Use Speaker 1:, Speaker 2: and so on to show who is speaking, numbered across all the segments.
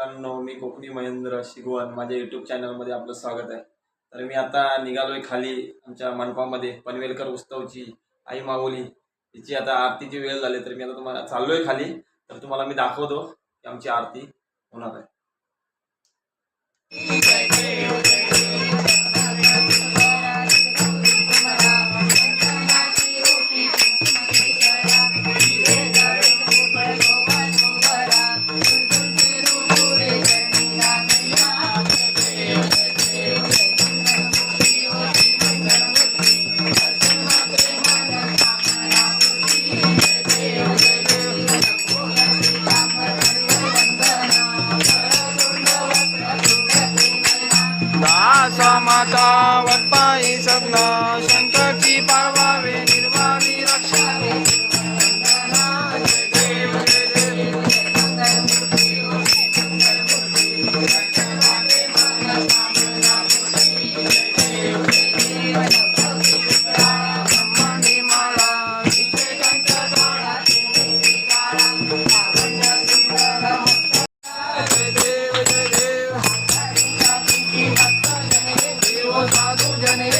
Speaker 1: मित्रांनो मी कोकणी महेंद्र शिगवण माझ्या यूट्यूब चॅनलमध्ये आपलं स्वागत आहे. तर मी आता निघालोय खाली आमच्या मनपामध्ये पनवेलकर उत्सवची आई माऊली. तिची आता आरतीची वेळ झाली तर मी आता तुम्हाला चाललोय खाली. तर तुम्हाला मी दाखवतो की आमची आरती होणार आहे.
Speaker 2: ಜನೇ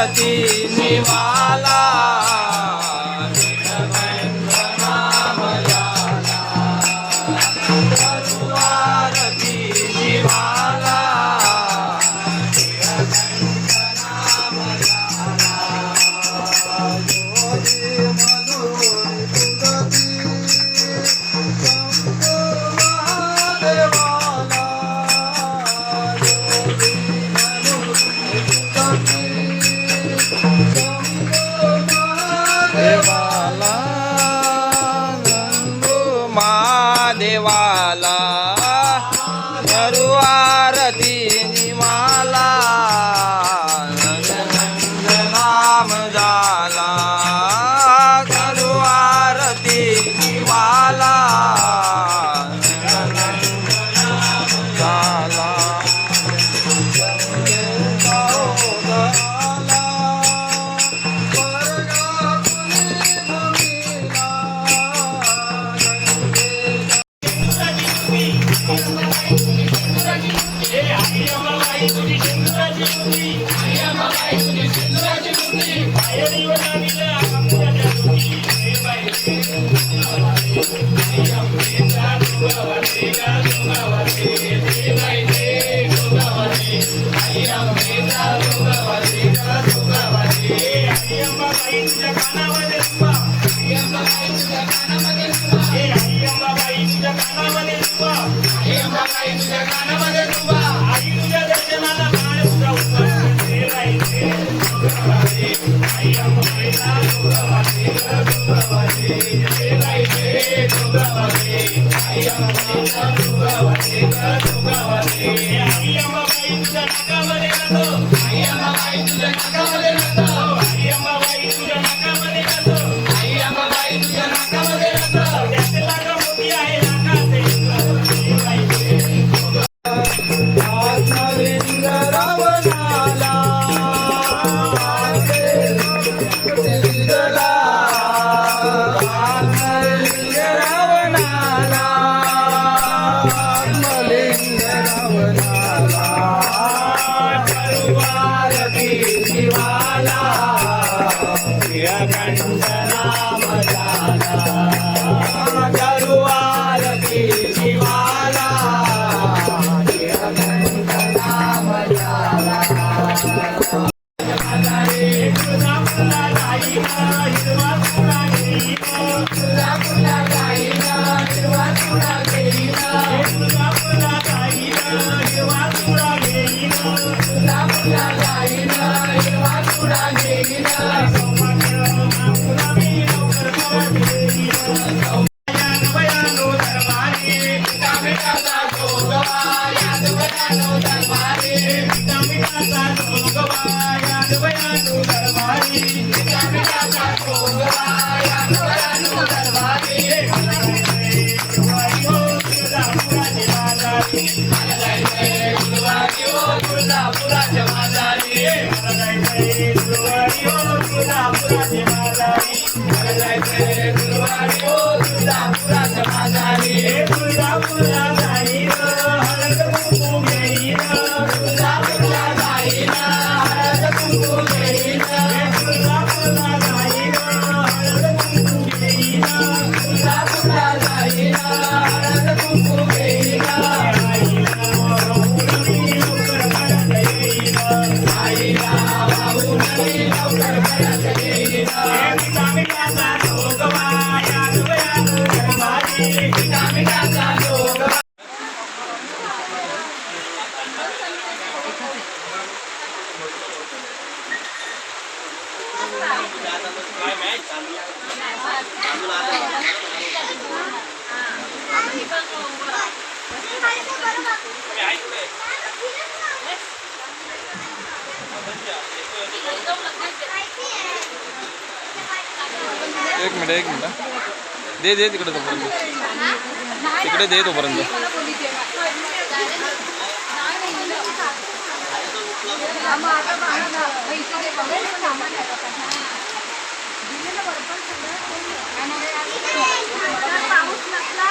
Speaker 2: करुआरती 可以了吗？
Speaker 3: Thank you.
Speaker 2: Hare Rama Ram लिंग
Speaker 3: रावणाला yeah.
Speaker 4: एक मिनिट एक मिनिट दे दे तिकडे तोपर्यंत. तिकडे दे तोपर्यंत.
Speaker 1: आम्हाला पाऊस नसला